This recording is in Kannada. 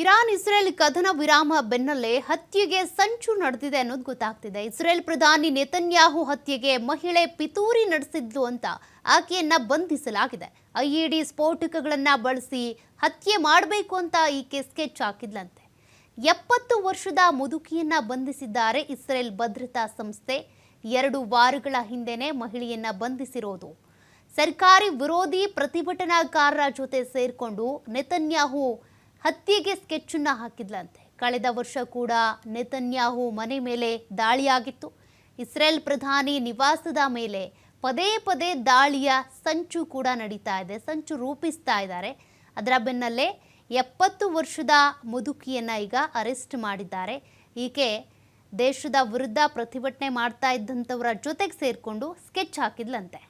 ಇರಾನ್ ಇಸ್ರೇಲ್ ಕದನ ವಿರಾಮ ಬೆನ್ನಲ್ಲೇ ಹತ್ಯೆಗೆ ಸಂಚು ನಡೆದಿದೆ ಅನ್ನೋದು ಗೊತ್ತಾಗ್ತಿದೆ. ಇಸ್ರೇಲ್ ಪ್ರಧಾನಿ ನೆತನ್ಯಾಹು ಹತ್ಯೆಗೆ ಮಹಿಳೆ ಪಿತೂರಿ ನಡೆಸಿದ್ಲು ಅಂತ ಆಕೆಯನ್ನ ಬಂಧಿಸಲಾಗಿದೆ. ಐಇಡಿ ಸ್ಫೋಟಕಗಳನ್ನ ಬಳಸಿ ಹತ್ಯೆ ಮಾಡಬೇಕು ಅಂತ ಈಕೆ ಸ್ಕೆಚ್ ಹಾಕಿದ್ಲಂತೆ. ಎಪ್ಪತ್ತು ವರ್ಷದ ಮುದುಕಿಯನ್ನ ಬಂಧಿಸಿದ್ದಾರೆ ಇಸ್ರೇಲ್ ಭದ್ರತಾ ಸಂಸ್ಥೆ. ಎರಡು ವಾರಗಳ ಹಿಂದೆನೆ ಮಹಿಳೆಯನ್ನ ಬಂಧಿಸಿರೋದು. ಸರ್ಕಾರಿ ವಿರೋಧಿ ಪ್ರತಿಭಟನಾಕಾರರ ಜೊತೆ ಸೇರಿಕೊಂಡು ನೆತನ್ಯಾಹು ಹತ್ಯೆಗೆ ಸ್ಕೆಚ್ಚನ್ನು ಹಾಕಿದ್ಲಂತೆ. ಕಳೆದ ವರ್ಷ ಕೂಡ ನೆತನ್ಯಾಹು ಮನೆ ಮೇಲೆ ದಾಳಿಯಾಗಿತ್ತು. ಇಸ್ರೇಲ್ ಪ್ರಧಾನಿ ನಿವಾಸದ ಮೇಲೆ ಪದೇ ಪದೇ ದಾಳಿಯ ಸಂಚು ಕೂಡ ನಡೀತಾ ಇದೆ, ಸಂಚು ರೂಪಿಸ್ತಾ ಇದ್ದಾರೆ. ಅದರ ಬೆನ್ನಲ್ಲೇ ಎಪ್ಪತ್ತು ವರ್ಷದ ಮುದುಕಿಯನ್ನ ಈಗ ಅರೆಸ್ಟ್ ಮಾಡಿದ್ದಾರೆ. ಈಕೆ ದೇಶದ ವಿರುದ್ಧ ಪ್ರತಿಭಟನೆ ಮಾಡ್ತಾ ಇದ್ದಂಥವರ ಜೊತೆಗೆ ಸೇರಿಕೊಂಡು ಸ್ಕೆಚ್ ಹಾಕಿದ್ಲಂತೆ.